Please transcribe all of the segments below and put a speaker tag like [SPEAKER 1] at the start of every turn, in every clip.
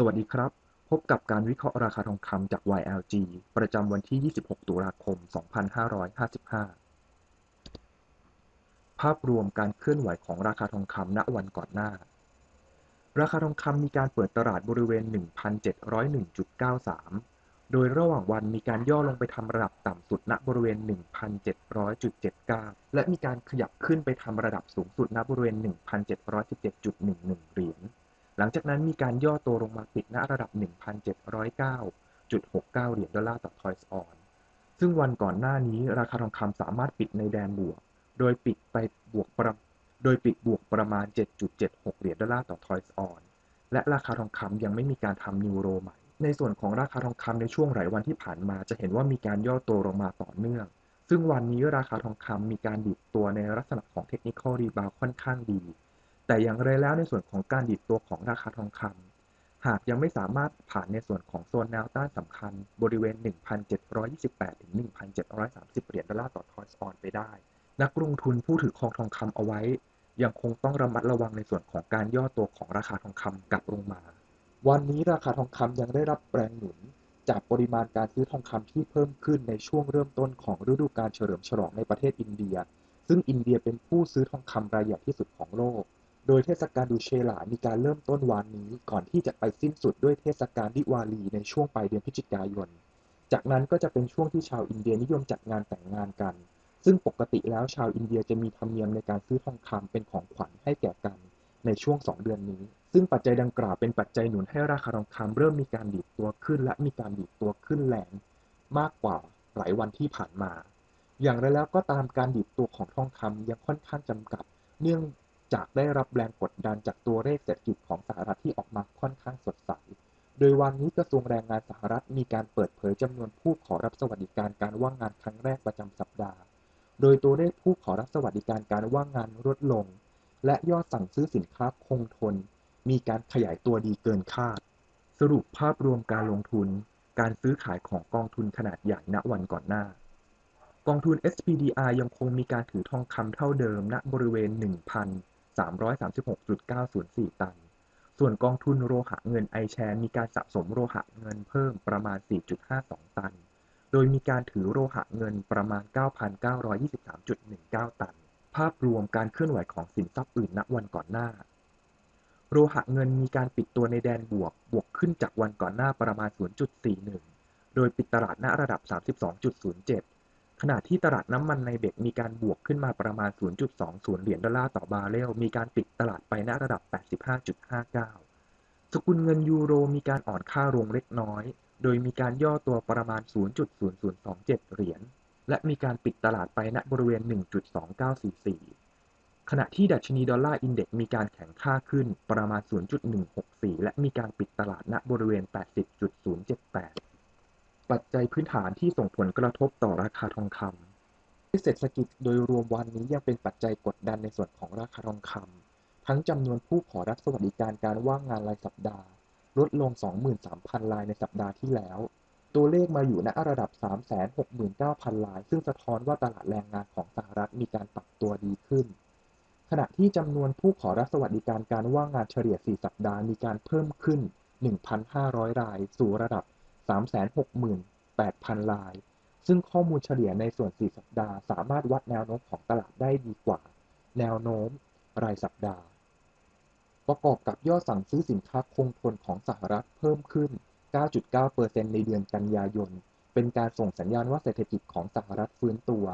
[SPEAKER 1] สวัสดีครับ พบกับการวิเคราะห์ราคาทองคำจาก YLG ประจำวันที่ 26 ตุลาคม 2555 ภาพรวมการเคลื่อนไหวของราคาทองคำณวันก่อนหน้า ราคาทองคำมีการเปิดตลาดบริเวณ 1,701.93 โดยระหว่างวันมีการย่อลงไปทำระดับต่ำสุดณบริเวณ 1,700.79 และมีการขยับขึ้นไปทำระดับสูงสุดณบริเวณ 1,717.11 เหรียญ หลังจากนั้นมีการย่อตัวลงมาปิดณระดับ 1,709.69 เหรียญดอลลาร์ต่อทอยส์ออน ซึ่งวันก่อนหน้านี้ราคาทองคำสามารถปิดในแดนบวก โดยปิดไปบวกประโดยปิดบวกประมาณ 7.76 เหรียญดอลลาร์ต่อทอยส์ออน และราคาทองคำยังไม่มีการทำนิวโรใหม่ ในส่วนของราคาทองคำในช่วงหลายวันที่ผ่านมาจะเห็นว่ามีการย่อตัวลงมาต่อเนื่อง ซึ่งวันนี้ราคาทองคำมีการดิดตัวในลักษณะของเทคนิคอลรีบาวค่อนข้างดี แต่อย่างไรแล้วในส่วนของการดิดตัวของราคาทองคำหากยังไม่สามารถผ่านในส่วนของโซนแนวต้านสำคัญ บริเวณ 1,728 ถึง 1,730 เหรียญดอลลาร์ต่อทอยส์ออนไปได้ นักลงทุนผู้ถือครองทองคำเอาไว้ ยังคงต้องระมัดระวังในส่วนของการย่อตัวของราคาทองคำกลับลงมา วันนี้ราคาทองคำยังได้รับแรงหนุนจากปริมาณการซื้อทองคำที่เพิ่มขึ้นในช่วงเริ่มต้นของฤดูกาลเฉลิมฉลองในประเทศอินเดีย ซึ่งอินเดียเป็นผู้ซื้อทองคำรายใหญ่ที่สุดของโลก โดยเทศกาลดูเชลามีการเริ่มต้นวันนี้ ก่อนที่จะไปสิ้นสุดด้วยเทศกาลดิวาลีในช่วงปลายเดือนพฤศจิกายน จากนั้นก็จะเป็นช่วงที่ชาวอินเดียนิยมจัดงานแต่งงานกัน ซึ่งปกติแล้วชาวอินเดียจะมีธรรมเนียมในการซื้อทองคำเป็นของขวัญให้แก่กันในช่วง 2 เดือนนี้ ซึ่งปัจจัยดังกล่าวเป็นปัจจัยหนุนให้ราคาทองคำเริ่มมีการดีดตัวขึ้น และมีการดีดตัวขึ้นแรงมากกว่าหลายวันที่ผ่านมา อย่างไรแล้วก็ตามการดีดตัวของทองคำยังค่อนข้างจำกัด เนื่อง จากได้รับแรงกดดันจากตัวเลขเศรษฐกิจของสหรัฐที่ออกมาค่อนข้างสดใส โดยวันนี้กระทรวงแรงงานสหรัฐมีการเปิดเผยจำนวนผู้ขอรับสวัสดิการการว่างงานครั้งแรกประจำสัปดาห์ โดยตัวเลขผู้ขอรับสวัสดิการการว่างงานลดลง และยอดสั่งซื้อสินค้าคงทน มีการขยายตัวดีเกินคาด สรุปภาพรวมการลงทุน การซื้อขายของกองทุนขนาดใหญ่ณวันก่อนหน้ากองทุน SPDR ยังคงมีการถือทองคำเท่าเดิมณบริเวณ 336.904 ตัน ส่วนกองทุนโลหะเงินไอแชร์มีการสะสมโลหะเงินเพิ่มประมาณ 4.52 ตัน โดยมีการถือโลหะเงินประมาณ 9,923.19 ตัน ภาพรวมการเคลื่อนไหวของสินทรัพย์อื่นณวันก่อนหน้า โลหะเงินมีการปิดตัวในแดนบวก บวกขึ้นจากวันก่อนหน้าประมาณ 0.41 โดยปิดตลาดณระดับ 32.07 ขณะที่ตลาดน้ำมันในเบกมีการบวกขึ้นมาประมาณ 0.20 เหรียญดอลลาร์ต่อบาร์เรล มีการปิดตลาดไปณระดับ 85.59 สกุลเงินยูโรมีการอ่อนค่าลงเล็กน้อย โดยมีการย่อตัวประมาณ 0.0027 เหรียญ และมีการปิดตลาดไปณบริเวณ 1.2944 ขณะที่ดัชนีดอลลาร์อินเด็กซ์มีการแข็งค่าขึ้นประมาณ 0.164 และมีการปิดตลาดณบริเวณ 80.078 ปัจจัยพื้นฐานที่ส่งผลกระทบต่อราคาทองคำเศรษฐกิจโดยรวมวันนี้ยังเป็นปัจจัยกดดันในส่วนของราคาทองคำทั้งจำนวนผู้ขอรับสวัสดิการการว่างงานรายสัปดาห์ ลดลง 23,000 รายในสัปดาห์ที่แล้ว ตัวเลขมาอยู่ณระดับ 369,000 ราย ซึ่งสะท้อนว่าตลาดแรงงานของสหรัฐมีการปรับตัวดีขึ้น ขณะที่จำนวนผู้ขอรับสวัสดิการการว่างงานเฉลี่ย 4 สัปดาห์มีการเพิ่มขึ้น 1,500 ราย สู่ระดับ 368,000 ราย ซึ่งข้อมูลเฉลี่ยในส่วน 4 สัปดาห์ สามารถวัดแนวโน้มของตลาดได้ดีกว่า แนวโน้มรายสัปดาห์ ประกอบกับยอดสั่งซื้อสินค้าคงทนของสหรัฐเพิ่มขึ้น 9.9%ในเดือนกันยายน เป็นการส่งสัญญาณว่าเศรษฐกิจของสหรัฐฟื้นตัว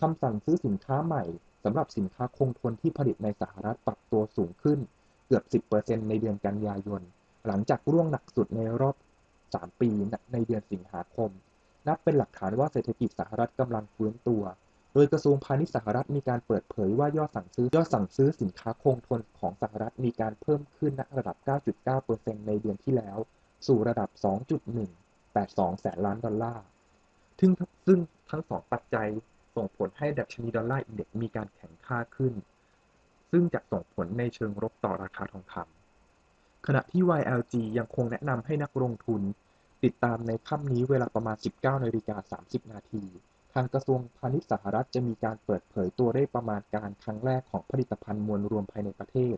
[SPEAKER 1] คำสั่งซื้อสินค้าใหม่สำหรับสินค้าคงทนที่ผลิตในสหรัฐปรับตัวสูงขึ้น เกือบ 10%ในเดือนกันยายน หลังจากร่วงหนักสุดในรอบ 3 ปีในเดือนสิงหาคม นับเป็นหลักฐานว่าเศรษฐกิจสหรัฐกำลังฟื้นตัว โดยกระทรวงพาณิชย์สหรัฐมีการเปิดเผยว่ายอดสั่งซื้อยอดสั่งซื้อสินค้าคงทนของสหรัฐมีการเพิ่มขึ้นณระดับ 9.9%ในเดือนที่แล้ว สู่ระดับ 2.182 แสนล้านดอลลาร์ซึ่งซึ่งทั้งสองปัจจัยส่งผลให้ดัชนีดอลลาร์อินเด็กซ์มีการแข็งค่าขึ้น ซึ่งจะส่งผลในเชิงลบต่อราคาทองคำ ขณะที่ YLG ยังคงแนะนำให้นักลงทุน ติดตามในค่ำนี้เวลาประมาณ 19นาฬิกา30 นาที ทางกระทรวงพาณิชย์สหรัฐจะมีการเปิดเผยตัวเลขประมาณการครั้งแรกของผลิตภัณฑ์มวลรวมภายในประเทศ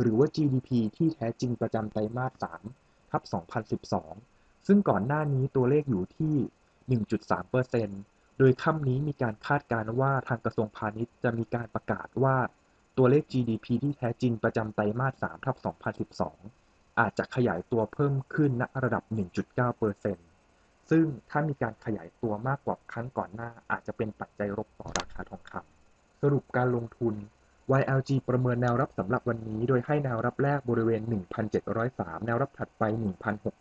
[SPEAKER 1] หรือว่า GDP ที่แท้จริงประจำไตรมาส 3 ทับ 2012 ซึ่งก่อนหน้านี้ตัวเลขอยู่ที่ 1.3%โดยค่ำนี้มีการคาดการณ์ว่าทางกระทรวงพาณิชย์จะมีการประกาศว่า ตัวเลข GDP ที่แท้จริงประจำไตรมาส3ทับ2012 อาจจะขยายตัวเพิ่มขึ้นณระดับ 1.9%ซึ่งถ้ามีการขยายตัวมากกว่าครั้งก่อนหน้า อาจจะเป็นปัจจัยลบต่อราคาทองคำสรุปการลงทุน YLG ประเมินแนวรับสำหรับวันนี้ โดยให้แนวรับแรกบริเวณ 1,703 แนวรับถัดไป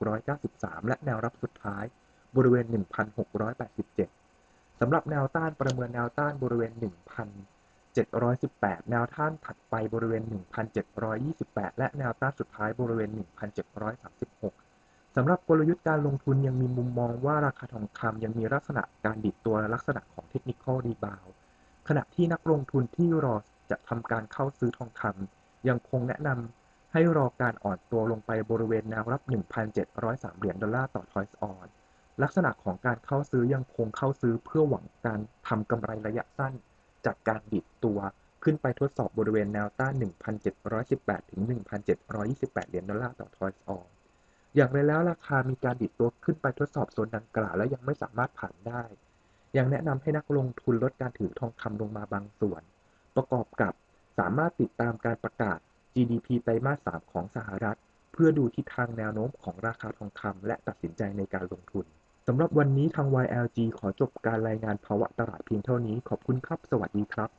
[SPEAKER 1] 1,693 และแนวรับสุดท้ายบริเวณ 1,687สำหรับแนวต้านประเมินแนวต้านบริเวณ 1,000 718 แนวต้านถัดไปบริเวณ 1,728 และแนวต้านสุดท้ายบริเวณ 1,736 สำหรับกลยุทธ์การลงทุนยังมีมุมมองว่าราคาทองคำยังมีลักษณะการดิดตัวลักษณะของเทคนิคอลรีบาวขณะที่นักลงทุนที่รอจะทำการเข้าซื้อทองคำยังคงแนะนำให้รอการอ่อนตัวลงไปบริเวณแนวรับ 1,703 เหรียญดอลลาร์ต่อทอยส์ออนลักษณะของการเข้าซื้อยังคงเข้าซื้อเพื่อหวังการทำกำไรระยะสั้น จากการดิดตัวขึ้นไปทดสอบบริเวณแนวต้าน 1,718 ถึง 1,728 เหรียญดอลลาร์ต่อทอยส์ออนอย่างไรแล้วราคามีการดิดตัวขึ้นไปทดสอบโซนดังกล่าวและยังไม่สามารถผ่านได้ ยังแนะนำให้นักลงทุนลดการถือทองคำลงมาบางส่วน ประกอบกับสามารถติดตามการประกาศ GDP ไตรมาส 3 ของสหรัฐ เพื่อดูทิศทางแนวโน้มของราคาทองคำและตัดสินใจในการลงทุน สำหรับวันนี้ทาง YLG ขอจบการรายงานภาวะตลาดเพียงเท่านี้ ขอบคุณครับ สวัสดีครับ